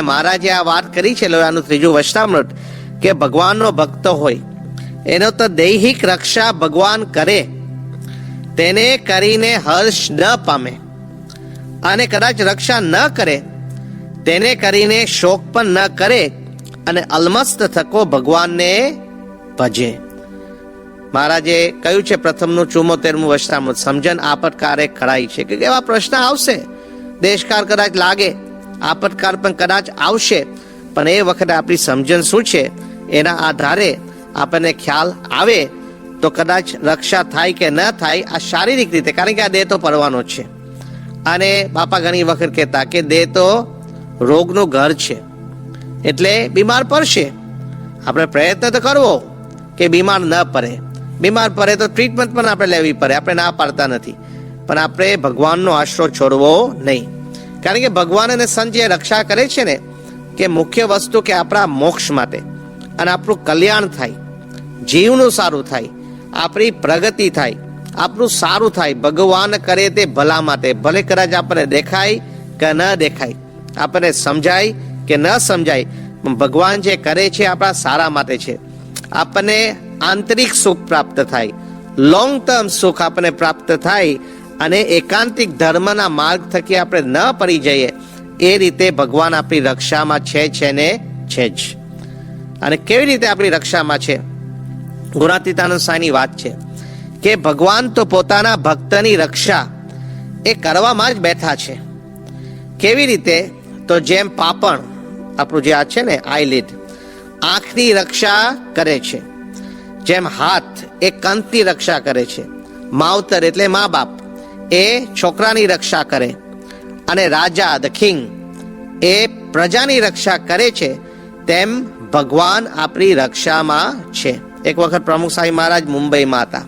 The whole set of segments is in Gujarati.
મહારાજે આ વાત કરી છે લોયાનું ત્રીજું વચનામૃત, કે ભગવાનનો ભક્ત હોય, એનો તો દૈહિક રક્ષા ભગવાન કરે, તેને કરીને હર્ષ ન પામે, અને કદાચ રક્ષા ન કરે, તેને કરીને શોક પણ ન કરે, અને અલમસ્ત થકો ભગવાનને ભજે. મહારાજે કહ્યું છે પ્રથમનું ચુમ્મોતેરમું વચનામૃત, સમજણ આપટકારે કરાય છે, કે એવા પ્રશ્ન આવશે, દેશકાર કદાચ લાગે આપતકાર પણ કદાચ આવશે, પણ એ વખતે આપણી સમજણ શું છે એના આધારે આપણને ખ્યાલ આવે તો કદાચ રક્ષા થાય કે ન થાય આ શારીરિક રીતે, કારણ કે આ દેહ તો પડવાનો છે. અને બાપા ઘણી વખત કહેતા કે દેહ તો રોગનું ઘર છે, એટલે બીમાર પડશે. આપણે પ્રયત્ન તો કરવો કે બીમાર ન પડે. બીમાર પડે તો ટ્રીટમેન્ટ પણ આપણે લેવી પડે, આપણે ના પાડતા નથી. પણ આપણે ભગવાનનો આશરો છોડવો નહીં. કારણ કે ભગવાન અને સંત જે રક્ષા કરે છે ને, કે મુખ્ય વસ્તુ કે આપણા મોક્ષ માટે અને આપણું કલ્યાણ થાય, જીવનું સારું થાય, આપણી પ્રગતિ થાય, આપણું સારું થાય, ભગવાન કરે તે ભલા માટે. ભલે કદાચ આપણને દેખાય કે ન દેખાય, આપણને સમજાય કે ન સમજાય ભગવાન જે કરે છે આપણા સારા માટે છે. આપણને આંતરિક સુખ પ્રાપ્ત થાય લોંગ ટર્મ સુખ આપણને પ્રાપ્ત થાય અને એકાંતિક ધર્મના માર્ગ થકી આપણે ન પડી જઈએ, એ રીતે ભગવાન આપણી રક્ષામાં છે છે ને છે જ. અને કેવી રીતે આપણી રક્ષામાં છે? ગુણાતીતાનંદ સાંઈની વાત છે કે ભગવાન તો પોતાના ભક્તની રક્ષા એ કરવામાં જ બેઠા છે. કેવી રીતે? તો જેમ પાપણ, આપણું જે આ છે ને આઈલિડ આંખની રક્ષા કરે છે. જેમ હાથ, એ કંતની રક્ષા કરે છે. માવતર એટલે મા બાપ. એ છોકરાની રક્ષા કરે અને રાજા ધ કિંગ એ પ્રજાની રક્ષા કરે છે, તેમ ભગવાન આપણી રક્ષામાં છે. એક વખત પ્રમુખ સાહેબ મહારાજ મુંબઈમાં હતા.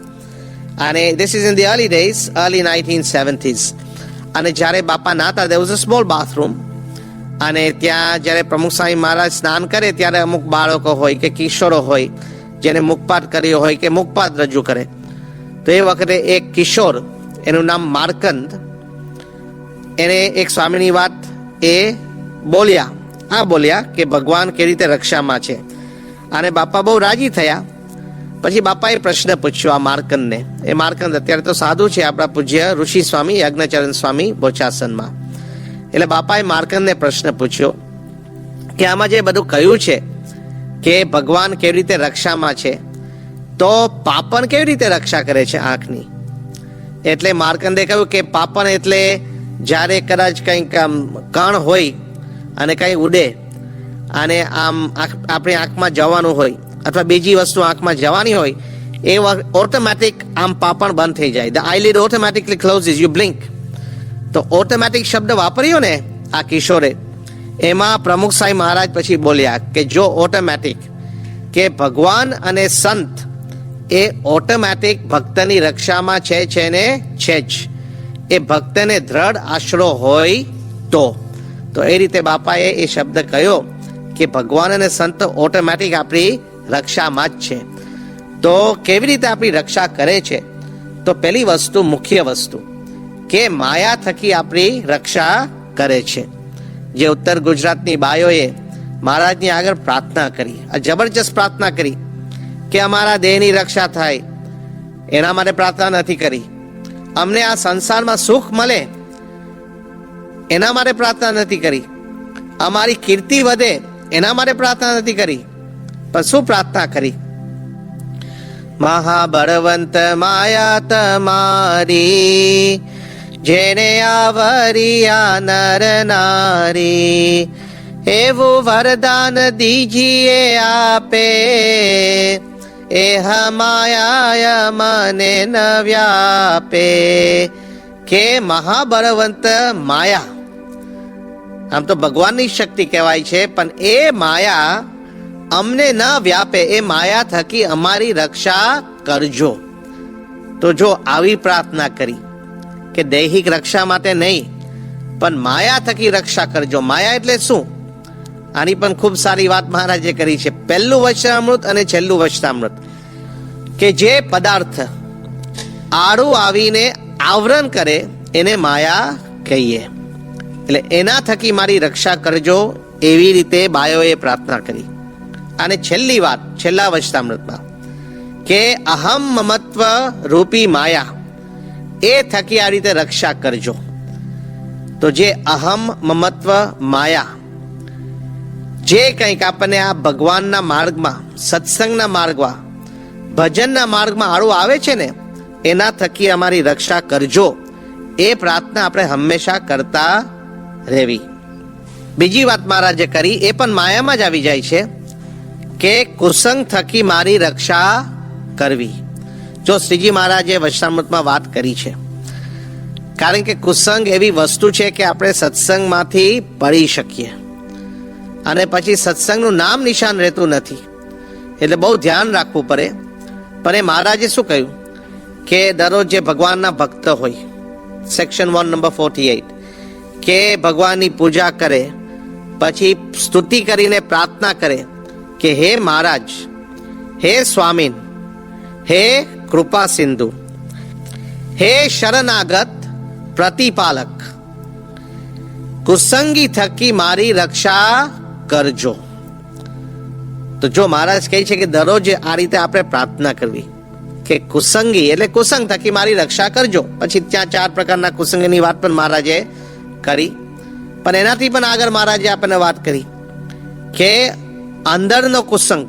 અને this is in the early days early nineteen seventies અને જ્યારે બાપા ના હતા there was a small bathroom અને ત્યાં જ્યારે પ્રમુખ સ્વામી મહારાજ સ્નાન કરે, ત્યારે અમુક બાળકો હોય કે કિશોરો હોય, જેને મુખપાત કર્યો હોય કે મુખપાત રજૂ કરે. તો એ વખતે એક કિશોર એનું નામ માર્કંદ. એને એક સ્વામીની વાત એ બોલ્યા. આ બોલ્યા કે ભગવાન કેવી રીતે રક્ષામાં છે? અને બાપા બહુ રાજી થયા. પછી બાપાએ પ્રશ્ન પૂછ્યો આ માર્કંદને. એ માર્કંદ અત્યારે તો સાધુ છે, આપણા પૂજ્ય ઋષિ સ્વામી, યજ્ઞચરણ સ્વામી બોચાસનમાં. એટલે બાપાએ માર્કંદને પ્રશ્ન પૂછ્યો કે આમાં જે બધું કહ્યું છે કે ભગવાન કેવી રીતે રક્ષામાં છે, તો પાપન કેવી રીતે રક્ષા કરે છે આંખની? એટલે માર્કંડે કહ્યું કે પાપણ એટલે જ્યારે કદાચ કંઈક આમ કણ હોય અને કંઈ ઉડે અને આમ આપણી આંખમાં જવાનું હોય અથવા બીજી વસ્તુ આંખમાં જવાની હોય, એ ઓટોમેટિક આમ પાપણ બંધ થઈ જાય. The eyelid automatically closes you blink તો ઓટોમેટિક શબ્દ વાપર્યો ને આ કિશોરે, એમાં પ્રમુખ સાંઈ મહારાજ પછી બોલ્યા કે જો ઓટોમેટિક કે ભગવાન અને સંત એ ઓટોમેટિક ભક્તની રક્ષામાં છે છે ને? છે જ. એ ભક્તને દ્રઢ આશરો હોય તો. તો એ રીતે બાપાએ એ શબ્દ કહ્યો કે ભગવાન અને સંત ઓટોમેટિક આપણી રક્ષામાં જ છે. તો કેવી રીતે આપણી રક્ષા કરે છે? તો પહેલી વસ્તુ, મુખ્ય વસ્તુ, કે માયા થકી આપણી રક્ષા કરે છે. જે ઉત્તર ગુજરાતની બાયોએ મહારાજની આગળ પ્રાર્થના કરી, આ જબરજસ્ત પ્રાર્થના કરી. કે અમારા દેહની રક્ષા થાય. એના માટે પ્રાર્થના નથી કરી. અમને આ સંસારમાં સુખ મળે, એના માટે પ્રાર્થના નથી કરી. અમારી કીર્તિ વધે, એના માટે પ્રાર્થના નથી કરી. પણ શું પ્રાર્થના કરી? મહાબળવંત માયા તમારી જેને આવરિયા નર નારી, એવું વરદાન દીજીએ આપે. એ માયા મને ન વ્યાપે. કે મહાબળવંત માયા. આમ તો ભગવાનની શક્તિ કહેવાય છે, પણ એ માયા અમને ન વ્યાપે, એ માયા થકી અમારી રક્ષા કરજો. તો જો આવી પ્રાર્થના કરી કે દૈહિક રક્ષા માટે નહીં, પણ માયા થકી રક્ષા કરજો. માયા એટલે શું? આની પણ ખૂબ સારી વાત મહારાજે કરી છે. પહેલું વચનામૃત અને છેલ્લું વચનામૃત કે જે પદાર્થ આડું આવીને આવરણ કરે, એને માયા કહીએ. એટલે એના થકી મારી રક્ષા કરજો એવી રીતે બાયોએ પ્રાર્થના કરી. અને છેલ્લી વાત, છેલ્લા વચનામૃતમાં કે અહમ મમત્વ રૂપી માયા, એ થકી આ રીતે રક્ષા કરજો. તો જે અહમ મમત્વ માયા જે કંઈક આપણને આ ભગવાનના માર્ગમાં, સત્સંગના માર્ગમાં, ભજનના માર્ગમાં આડું આવે છે ને, એના થકી અમારી રક્ષા કરજો. એ પ્રાર્થના આપણે હંમેશા કરતા રહેવી. બીજી વાત મહારાજે કરી, એ પણ માયામાં જ આવી જાય છે કે કુસંગ થકી મારી રક્ષા કરવી. જો શ્રીજી મહારાજે વચનામૃતમાં વાત કરી છે, કારણ કે કુસંગ એવી વસ્તુ છે કે આપણે સત્સંગમાંથી પડી શકીએ. અને પછી સત્સંગનું નામ નિશાન રહેતું નથી. એટલે બહુ ધ્યાન રાખવું પડે. પણ એ મહારાજે શું કહ્યું? કે દરરોજ જે ભગવાનના ભક્ત હોય section one number forty eight કે ભગવાનની પૂજા કરે, પછી સ્તુતિ કરીને પ્રાર્થના કરે, કે હે મહારાજ, હે સ્વામીન, હે કૃપા સિંધુ, હે શરણાગત પ્રતિપાલક, કુસંગી થકી મારી રક્ષા કરજો. તો જો મહારાજ કહે છે કે દરરોજ આ રીતે આપણે પ્રાર્થના કરવી, કે કુસંગી એટલે કુસંગ થકી મારી રક્ષા કરજો. પછી ત્યાં ચાર પ્રકારના કુસંગની વાત પણ મહારાજે કરી. પણ એનાથી પણ આગળ મહારાજે આપણને વાત કરી, કે અંદરનો કુસંગ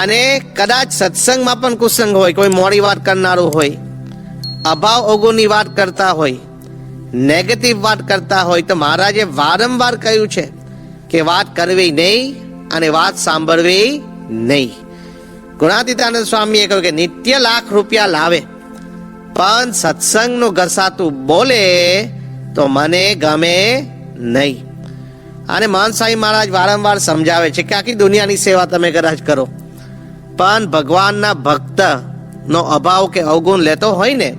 અને કદાચ સત્સંગમાં પણ કુસંગ હોય, કોઈ મોડી વાત કરનારું હોય, અભાવ ઓગોની વાત કરતા હોય નેગેટિવ વાત કરતા હોય, તો મહારાજે વારંવાર કહ્યું છે કે વાત કરવી નહીં અને વાત સાંભળવી નહીં. ગુણાતીતાનંદ સ્વામીએ કહ્યું કે નિત્ય લાખ રૂપિયા લાવે, પણ સત્સંગનું ઘસાતું બોલે તો મને ગમે નહીં. અને સાંઈ મહારાજ વારંવાર સમજાવે છે કે આખી દુનિયાની સેવા તમે કદાચ કરો, પણ ભગવાનના ભક્ત નો અભાવ કે અવગુણ લેતો હોય ને,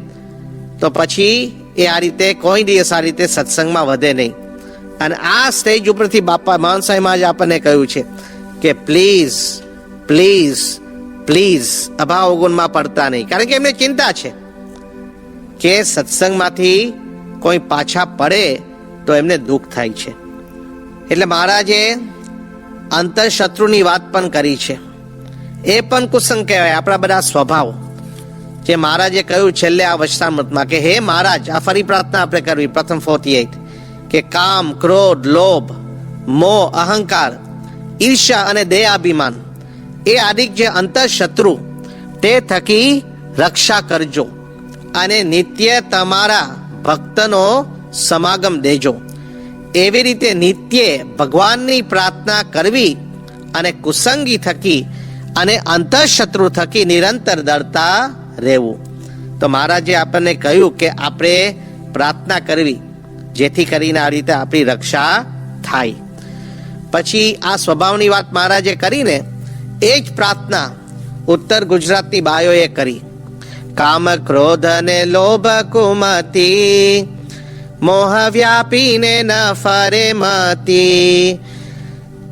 તો પછી એ આ રીતે કોઈ દિવસ આ રીતે સત્સંગમાં વધે નહીં. અને આ સ્ટેજ ઉપરથી બાપા માન સાંઈ મહારાજ આપણને કહ્યું છે કે પ્લીઝ પ્લીઝ પ્લીઝ અભાવ અવગુણમાં પડતા નહીં. કારણ કે એમને ચિંતા છે કે સત્સંગમાંથી કોઈ પાછા પડે તો એમને દુઃખ થાય છે. એટલે મહારાજે અંતરશત્રુની વાત પણ કરી છે. એ પણ કુસંગ કહેવાય, આપણા બધા સ્વભાવ. જે મહારાજે કહ્યું, છેલ્લે આ વચનામૃતમાં કે, હે મહારાજ, આ ફરી પ્રાર્થના આપણે કરવી, પ્રથમ ફોર્ટી એઇટ કે કામ, ક્રોધ, લોભ, મોહ, અહંકાર ઈર્ષા અને દેહાભિમાન એ આદિક જે અંતરશત્રુ તે થકી રક્ષા કરજો અને નિત્ય તમારા ભક્તનો સમાગમ દેજો. એવી રીતે નિત્યે ભગવાનની પ્રાર્થના કરવી અને કુસંગી થકી અને અંતઃશત્રુ થકી નિરંતર દળતા રહેવું. તો મહારાજે આપણને કહ્યું કે આપણે પ્રાર્થના કરવી. જેથી કરીને આ રીતે આપણી રક્ષા થાય. પછી આ સ્વભાવની વાત મહારાજે કરીને એ જ પ્રાર્થના ઉત્તર ગુજરાતની બાયોએ કરી. કામ ક્રોધ ને લોભ કુમતી, મોહ વ્યાપીને ન ફરે મતી.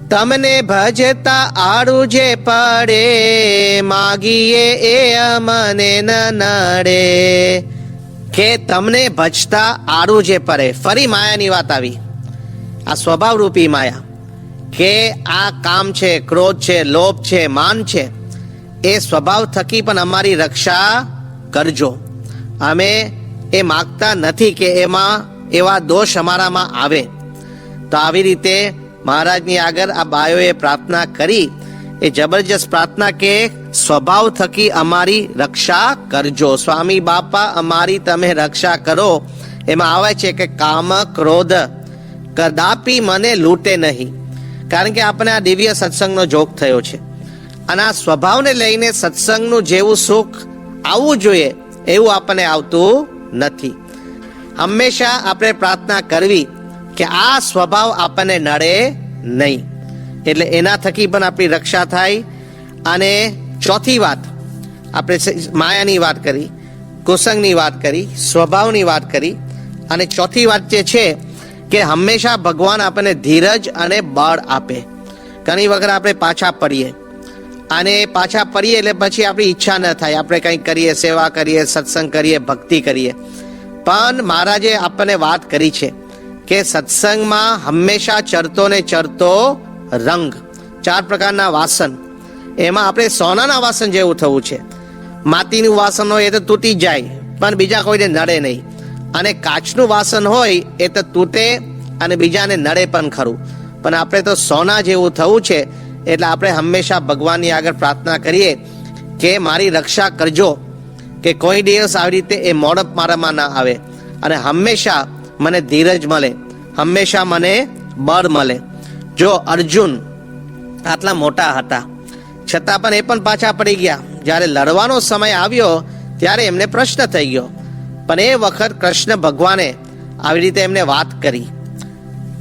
તમને ભજતા આડું જે પડે, માગીએ એ અમને ન નડે. કે તમને ભજતા આડું જે પરે ફરી માયાની વાત આવી. આ સ્વભાવરૂપી માયા. કે આ કામ છે, ક્રોધ છે, લોભ છે, માન છે, એ સ્વભાવ થકી પણ અમારી રક્ષા કરજો. અમે એ માગતા નથી કે એમાં એવા દોષ અમારામાં આવે. તો આવી રીતે મહારાજની આગળ આ બાયોએ પ્રાર્થના કરી એ જબરજસ્ત પ્રાર્થના કે સ્વભાવ થકી અમારી રક્ષા કરજો. સ્વામી બાપા, અમારી તમે રક્ષા કરો. એમાં આવે છે કે કામ ક્રોધ. કદાપી મને લૂંટે નહીં. કારણ કે આપણે આ દિવ્ય સત્સંગનો જોગ થયો છે. અને આ સ્વભાવને લઈને સત્સંગનું જેવું સુખ આવવું જોઈએ એવું આપણને આવતું નથી. હંમેશા આપણે પ્રાર્થના કરવી કે આ સ્વભાવ આપણને નડે નહીં. એટલે એના થકી પણ આપણી રક્ષા થાય. અને ચોથી વાત, આપણે માયાની વાત કરી, કુસંગની વાત કરી, સ્વભાવની વાત કરી. અને ચોથી વાત જે છે કે હંમેશા ભગવાન આપણને ધીરજ અને બળ આપે. ઘણી વખત આપણે પાછા પડીએ. અને પાછા પડીએ એટલે પછી આપણી ઈચ્છા ન થાય. આપણે કંઈક કરીએ, સેવા કરીએ, સત્સંગ કરીએ, ભક્તિ કરીએ. પણ મહારાજે આપણને વાત કરી છે કે સત્સંગમાં હંમેશા ચરતો ને ચરતો રંગ, ચાર પ્રકારના વાસન. એમાં આપણે સોનાના વાસન જેવું થવું છે. માટીનું વાસન હોય એ તો તૂટી જાય, પણ બીજા કોઈને નડે નહીં. અને કાચનું વાસન હોય એ તો તૂટે અને બીજાને નડે પણ ખરું. પણ આપણે તો સોના જેવું થવું છે, એટલે આપણે હંમેશા ભગવાનની આગળ પ્રાર્થના કરીએ કે મારી રક્ષા કરજો, કે કોઈ દિવસ આવી રીતે એ મોડપ મારામાં ના આવે. અને હંમેશા મને ધીરજ મળે, હંમેશા મને બળ મળે. જો અર્જુન આટલા મોટા હતા, છતાં પણ એ પણ પાછા પડી ગયા. જ્યારે લડવાનો સમય આવ્યો, ત્યારે એમને પ્રશ્ન થઈ ગયો. પણ એ વખત કૃષ્ણ ભગવાને આવી રીતે એમને વાત કરી.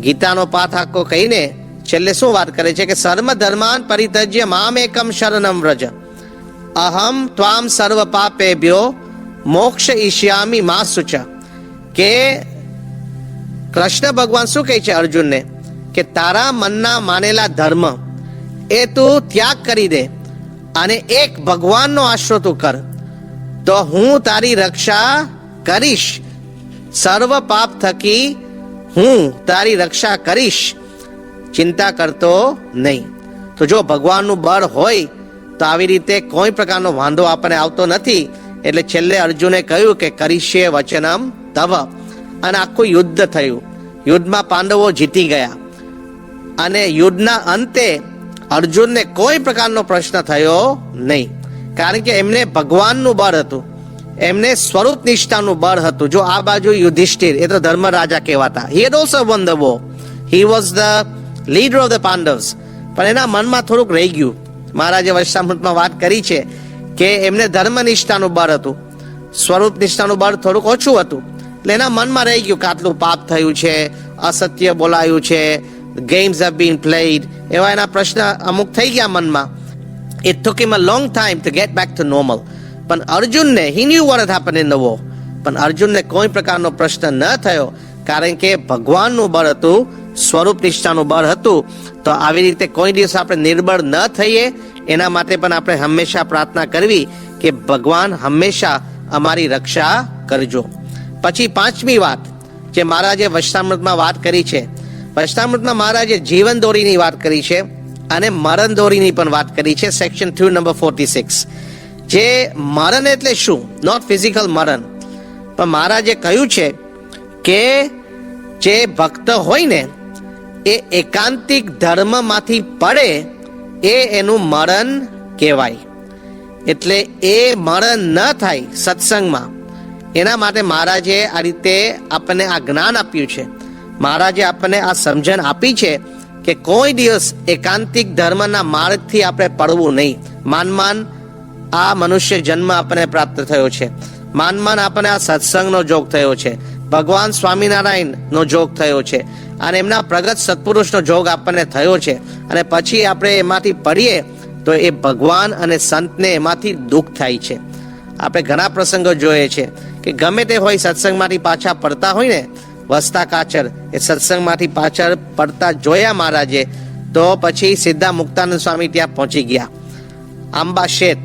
ગીતાનો પાથ આખો કહીને છેલ્લે શું વાત કરે છે કે સર્વ ધર્માન પરિતજ્ય મામ એકમ શરણમ વ્રજ. અહમ ત્વામ સર્વ પાપેભ્યો મોક્ષ ઈશ્યામી મા સુચ કે કૃષ્ણ ભગવાન શું કહે છે અર્જુનને? કે તારા મનના માનેલા ધર્મ એ તું ત્યાગ કરી દે અને એક ભગવાનનો આશરો તું કર. તો હું તારી રક્ષા કરીશ. સર્વ પાપ થકી હું તારી રક્ષા કરીશ. ચિંતા કરતો નહીં. તો જો ભગવાનનું બળ હોય, તો આવી રીતે કોઈ પ્રકારનો વાંધો આપણને આવતો નથી. એટલે છેલ્લે અર્જુને કહ્યું કે કરીશે વચનમ તવ. અને આખું યુદ્ધ થયું. યુદ્ધમાં પાંડવો જીતી ગયા. અને યુદ્ધના અંતે અર્જુનને કોઈ પ્રકારનો પ્રશ્ન થયો નહીં. કારણ કે એમને ભગવાનનું બળ હતું. એમને સ્વરૂપ નિષ્ઠાનું બળ હતું. જો આ બાજુ યુધિષ્ઠિર, એ તો ધર્મ રાજા કહેવાતા. He had also won the war he was the leader of the Pandavs પણ એના મનમાં થોડુંક રહી ગયું. મહારાજે વર્ષામૃતમાં વાત કરી છે કે એમને ધર્મ નિષ્ઠાનું બળ હતું. સ્વરૂપ નિષ્ઠાનું બળ થોડુંક ઓછું હતું. એટલે એના મનમાં રહી ગયું કે પાપ થયું છે, અસત્ય બોલાયું છે ગેમ્સ હેવ બીન પ્લેડ એવા એના પ્રશ્ન અમુક થઈ ગયા મનમાં it took him a long time to get back to normal. પણ અર્જુનને he knew what had happened in the war. પણ અર્જુનને કોઈ પ્રકારનો પ્રશ્ન ન થયો કારણ કે ભગવાનનું બળ હતું સ્વરૂપ નિષ્ઠાનું બળ હતું તો આવી રીતે કોઈ દિવસ આપણે નિર્બળ ન થઈએ એના માટે પણ આપણે હંમેશા પ્રાર્થના કરવી કે ભગવાન હંમેશા અમારી રક્ષા કરજો પછી પાંચમી વાત જે મહારાજે વચનામૃતમાં વાત કરી છે વચનામૃતમાં મહારાજે જીવન દોરીની વાત કરી છે અને મરણ દોરીની પણ વાત કરી છે section through number forty six જે મરણ એટલે શું? નોટ ફિઝિકલ મરણ. પણ મહારાજે કહ્યું છે કે જે ભક્ત હોય ને, એ એકાંતિક ધર્મમાંથી પડે, એ એનું મરણ કહેવાય. એટલે એ મરણ ન થાય સત્સંગમાં, એના માટે મહારાજે આ રીતે આપણને આ જ્ઞાન આપ્યું છે. મહારાજે આપણને આ સમજણ આપી છે કે કોઈ દિવસ એકાંતિક ધર્મના માર્ગથી આપણે પડવું નહીં. માન માન આ મનુષ્ય જન્મ આપણને પ્રાપ્ત થયો છે. માન માન આપણને આ સત્સંગનો જોગ થયો છે. ભગવાન સ્વામિનારાયણ નો જોગ થયો છે. અને એમના પ્રગત સત્પુરુષનો જોગ આપણને થયો છે. અને પછી આપણે એમાંથી પડીએ તો એ ભગવાન અને સંતને એમાંથી દુઃખ થાય છે. આપણે ઘણા પ્રસંગો જોઈએ છે કે ગમે તે હોય સત્સંગમાંથી પાછા પડતા હોય ને વસતા કાચર. એ સત્સંગમાંથી પાછળ પડતા જોયા મહારાજે. તો પછી સીધા મુક્તાનંદ સ્વામી ત્યાં પહોંચી ગયા. આંબા શેત.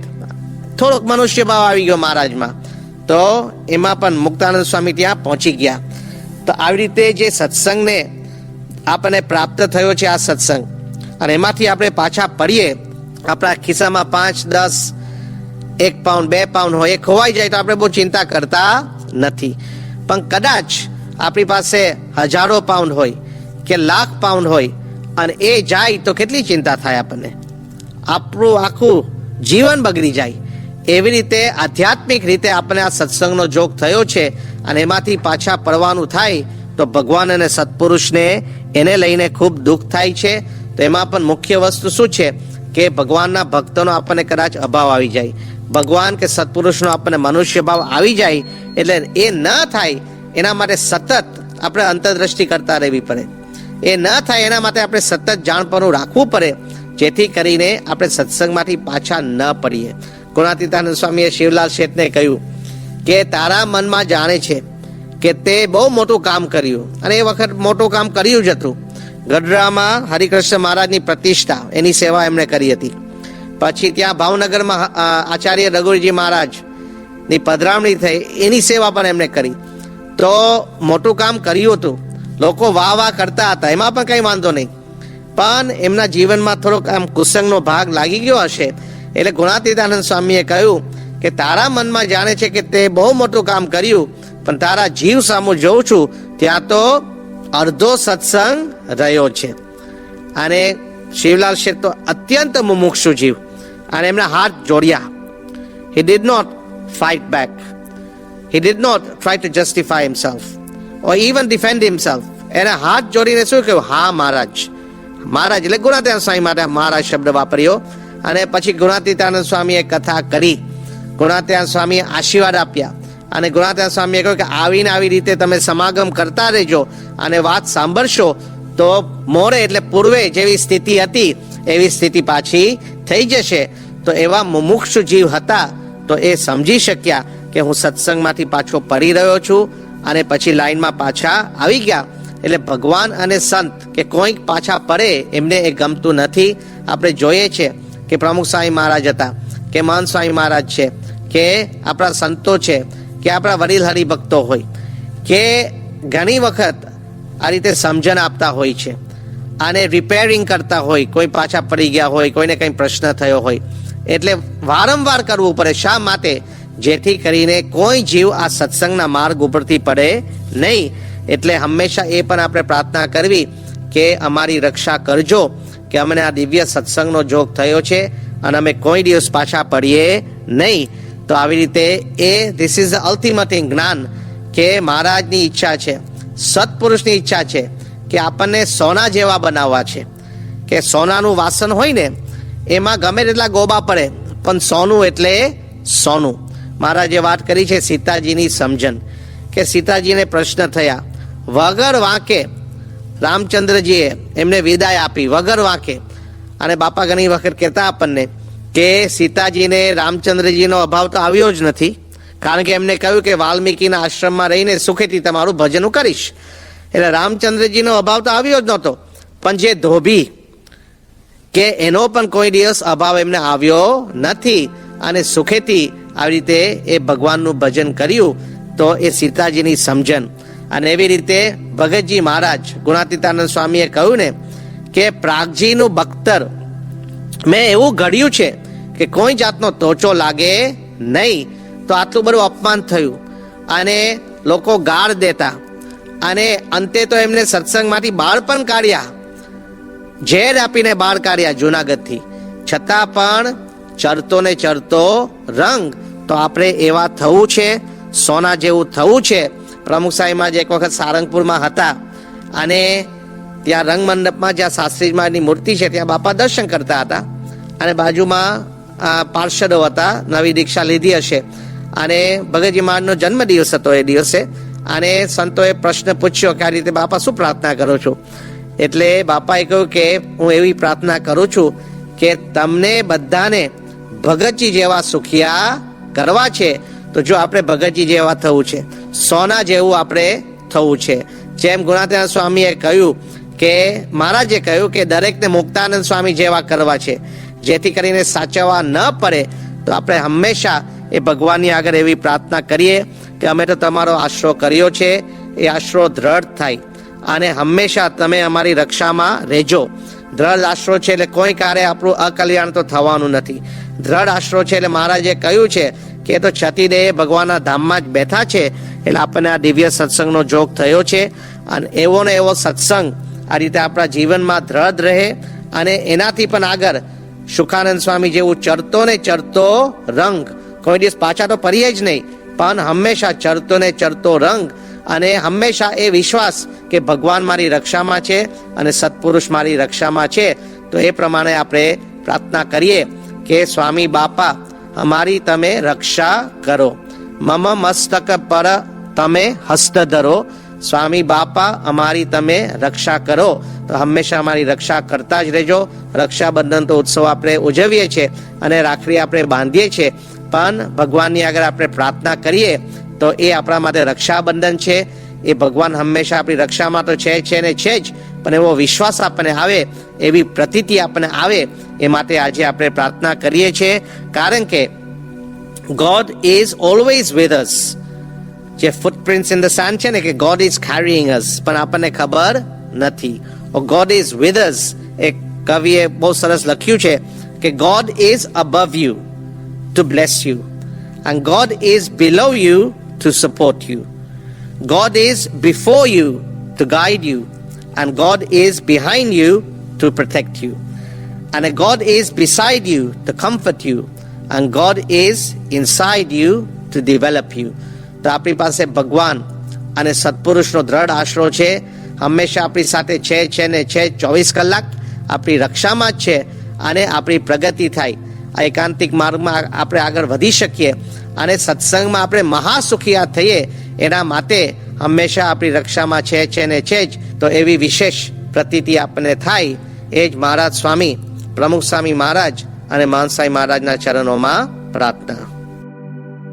થોડોક મનુષ્ય ભાવ આવી ગયો મહારાજમાં. તો એમાં પણ મુક્તાનંદ સ્વામી ત્યાં પહોંચી ગયા. તો આવી રીતે જે સત્સંગને આપણને પ્રાપ્ત થયો છે આ સત્સંગ. અને એમાંથી આપણે પાછા પડીએ. આપણા ખિસ્સામાં પાંચ, દસ, એક પાઉન્ડ, બે પાઉન્ડ હોય, એ ખોવાઈ જાય તો આપણે બહુ ચિંતા કરતા નથી. પણ કદાચ આપણી પાસે હજારો પાઉન્ડ હોય કે લાખ પાઉન્ડ હોય અને એ જાય તો કેટલી ચિંતા થાય આપણને? આપણું આખું જીવન બગડી જાય. એવી રીતે આધ્યાત્મિક રીતે આપણને આ સત્સંગનો જોગ થયો છે અને એમાંથી પાછા પડવાનું થાય તો ભગવાન અને સત્પુરુષને એને લઈને ખૂબ દુઃખ થાય છે. તો એમાં પણ મુખ્ય વસ્તુ શું છે? કે ભગવાનના ભક્તોનો આપણને કદાચ અભાવ આવી જાય. ભગવાન કે સત્પુરુષનો આપણને મનુષ્ય ભાવ આવી જાય એટલે એ ન થાય એના માટે સતત આપણે અંતરદ્રષ્ટિ કરતા રહેવી પડે. એ ન થાય એના માટે આપણે સતત જાણપણું રાખવું પડે, જેથી કરીને આપણે સત્સંગમાંથી પાછા ન પડીએ. ગુણાતીતાનંદ સ્વામીએ શિવલાલ શેઠને કહ્યું કે તારા મનમાં જાણે છે કે તે બહુ મોટું કામ કર્યું અને એ વખત મોટું કામ કર્યું જ હતું. ગઢડામાં હરિકૃષ્ણ મહારાજની પ્રતિષ્ઠા, એની સેવા એમણે કરી હતી. પછી ત્યાં ભાવનગરમાં આચાર્ય રઘુજી મહારાજની પધરામણી થઈ, એની સેવા પણ એમણે કરી. તો મોટું કામ કર્યું હતું. લોકો વાહ વાહ કરતા હતા. એમાં પણ કંઈ વાંધો નહીં. પણ એમના જીવનમાં થોડોક આમ કુસંગનો ભાગ લાગી ગયો હશે. એટલે ગુણાતીતાનંદ સ્વામીએ કહ્યું કે, તારા મનમાં જાણે છે કે તે બહુ મોટું કામ કર્યું, પણ તારા જીવ સામું જોઉં છું, ત્યાં તો અડધો સત્સંગ રહ્યો છે. અને શિવલાલ શેઠ તો અત્યંત મુમુક્ષુ જીવ. અને એમના હાથ જોડ્યા. He did not fight back he did not try to justify himself or even defend himself. એને હાથ જોડીને શું કહ્યું? હા, મહારાજ. મહારાજ, એટલે ગુણાતીતાનંદ સ્વામી માટે મહારાજ શબ્દ વાપર્યો અને પછી ગુણાતીતાનંદ સ્વામીએ કથા કરી. ગુણાતીતાનંદ સ્વામીએ આશીર્વાદ આપ્યા અને ગુણાતીતાનંદ સ્વામીએ કહ્યું કે આવીને આવી રીતે તમે સમાગમ કરતા રહેજો અને વાત સાંભળશો તો મોરે એટલે પૂર્વે જેવી સ્થિતિ હતી, એવી સ્થિતિ પાછી થઈ જશે. તો એવા મુમુક્ષુ જીવ હતા તો એ સમજી શક્યા કે હું સત્સંગમાંથી પાછો પડી રહ્યો છું અને પછી લાઈનમાં પાછા આવી ગયા. એટલે ભગવાન અને સંત કે કોઈક પાછા પડે એમને એ ગમતું નથી. આપણે જોઈએ છે કે પ્રમુખ સ્વામી મહારાજ હતા, કે માન સ્વામી મહારાજ છે, કે આપણા સંતો છે, કે આપણા વડીલ હરિભક્તો હોય, કે ઘણી વખત આ રીતે સમજણ આપતા હોય છે અને રિપેરિંગ કરતા હોય, કોઈ પાછા પડી ગયા હોય, કોઈને કંઈ પ્રશ્ન થયો હોય. એટલે વારંવાર કરવું પડે શા માટે? જેથી કરીને કોઈ જીવ આ સત્સંગના માર્ગ ઉપરથી પડે નહીં. એટલે હંમેશા એ પણ આપણે પ્રાર્થના કરવી કે અમારી રક્ષા કરજો, કે અમને આ દિવ્ય સત્સંગનો જોગ થયો છે અને અમે કોઈ દિવસ પાછા પડીએ નહીં. તો આવી રીતે એ ધીસ ઇઝ અલ્ટિમેટ ઇન જ્ઞાન કે મહારાજની ઈચ્છા છે, સત્પુરુષની ઈચ્છા છે કે આપણને સોના જેવા બનાવવા છે. કે સોનાનું વાસણ હોય ને, એમાં ગમે તેટલા ગોબા પડે, પણ સોનું એટલે સોનું. મહારાજે વાત કરી છે સીતાજીની સમજણ, કે સીતાજીને પ્રશ્ન થયા, વગર વાંકે રામચંદ્રજીએ એમને વિદાય આપી, વગર વાંકે. અને બાપા ઘણી વખત કહેતા આપણને કે સીતાજીને રામચંદ્રજીનો અભાવ તો આવ્યો જ નથી, કારણ કે એમને કહ્યું કે વાલ્મીકીના આશ્રમમાં રહીને સુખેથી તમારું ભજન કરીશ. એટલે રામચંદ્રજીનો અભાવ તો આવ્યો જ નહોતો, પણ જે ધોબી કે એનો પણ કોઈ દિવસ અભાવ એમને આવ્યો નથી, અને સુખેથી આવી રીતે એ ભગવાનનું ભજન કર્યું, તો એ સીતાજીની સમજણ. અને એવી રીતે ભગતજી મહારાજ ગુણાતીતાનંદ સ્વામીએ કહ્યું ને, કે પ્રાગજીનું બખ્તર, મેં એવું ઘડ્યું છે કે કોઈ જાતનો તોચો લાગે નહીં, તો આટલું બધું અપમાન થયું. અને લોકો ગાળ દેતા. અને અંતે તો એમને સત્સંગમાંથી બહાર પણ કાઢ્યા. ઝેર આપીને બહાર કાઢ્યા જુનાગઢથી. છતાં પણ ચરતો ને ચરતો રંગ તો આપણે એવા થવું છે, સોના જેવું થવું છે. પ્રમુખ સાહેબમાં જ એક વખત સારંગપુરમાં હતા અને ત્યાં રંગમંડપમાં જ્યાં શાસ્ત્રીજીની મૂર્તિ છે, ત્યાં બાપા દર્શન કરતા હતા. અને બાજુમાં પાર્ષદો હતા, નવી દીક્ષા લીધી હશે. અને ભગતજી મહારાજનો જન્મદિવસ હતો એ દિવસે. અને સંતોએ પ્રશ્ન પૂછ્યો કે આ રીતે બાપા શું પ્રાર્થના કરો છો? એટલે બાપાએ કહ્યું કે હું એવી પ્રાર્થના કરું છું કે તમને બધાને ભગતજી જેવા સુખિયા કરવા છે, તો જો આપણે ભગતજી જેવા થવું છે, સોના જેવું આપણે થવું છે. જેમ ગુણાત્યાન સ્વામીએ કહ્યું કે, મહારાજે કહ્યું કે દરેકને મુક્તાનંદ સ્વામી જેવા કરવા છે. જેથી કરીને સાચવવા ન પડે, તો આપણે હંમેશા એ ભગવાનની આગળ એવી પ્રાર્થના કરીએ કે અમે તો તમારો આશરો કર્યો છે, એ આશરો દ્રઢ થાય. અને હંમેશા તમે અમારી રક્ષામાં રહેજો. દ્રઢ આશરો છે એટલે કોઈ કાર્ય આપણું અકલ્યાણ તો થવાનું નથી. દ્રઢ આશરો છે એટલે મહારાજે કહ્યું છે કે તો છતીદેહ ભગવાનના ધામમાં જ બેઠા છે એટલે આપણને આ દિવ્ય સત્સંગનો જોગ થયો છે અને એવો ને એવો સત્સંગ આ રીતે આપણા જીવનમાં દ્રઢ રહે અને એનાથી પણ આગળ સુખાનંદ સ્વામી જેવું ચરતો ને ચરતો રંગ કોઈ દિવસ પાછા તો પડીએ જ નહીં, પણ હંમેશા ચરતો ને ચરતો રંગ અને હંમેશા એ વિશ્વાસ કે ભગવાન મારી રક્ષામાં છે અને સત્પુરુષ મારી રક્ષામાં છે. તો એ પ્રમાણે આપણે પ્રાર્થના કરીએ. કે સ્વામી બાપા, અમારી તમે રક્ષા કરો. મમ મસ્તક પર તમે હસ્ત ધરો. સ્વામી બાપા, અમારી તમે રક્ષા કરો. તો હંમેશા અમારી રક્ષા કરતા જ રહેજો. રક્ષાબંધન તો ઉત્સવ આપણે ઉજવીએ છીએ અને રાખડી આપણે બાંધીએ છીએ. પણ ભગવાનની આગળ આપણે પ્રાર્થના કરીએ તો એ આપણા માટે રક્ષાબંધન છે. એ ભગવાન હંમેશા આપણી રક્ષામાં તો છે છે ને છે જ. પણ એવો વિશ્વાસ આપણને આવે એવી પ્રતીતિ આપણને આવે એ માટે આજે આપણે પ્રાર્થના કરીએ છીએ. કારણ કે God is always with us જે ફૂટપ્રિન્ટ્સ ઇન ધ સાન છે ને કે ગોડ ઇઝ કેરીઇંગ અસ પણ આપણને ખબર નથી. ગોડ ઇઝ વિથ અસ એક કવિએ બહુ સરસ લખ્યું છે કે God is above you to bless you and God is below you to support you God is before you to guide you, and God is behind you to protect you. And God is beside you to comfort you, and God is inside you to develop you. તો આપણી પાસે ભગવાન અને સત્પુરુષનો દ્રઢ આશરો છે હંમેશા આપણી સાથે છે છે ને છે ચોવીસ કલાક આપણી રક્ષામાં જ છે અને આપણી પ્રગતિ થાય આ એકાંતિક માર્ગમાં આપણે આગળ વધી શકીએ અને સત્સંગમાં આપણે મહાસુખિયા થઈએ એના માટે હંમેશા આપણી રક્ષામાં છે છે ને છે જ. તો એવી વિશેષ પ્રતીતિ આપણને થાય એ જ મહારાજ સ્વામી, પ્રમુખ સ્વામી મહારાજ અને માનસાઈ મહારાજના ચરણોમાં પ્રાર્થના.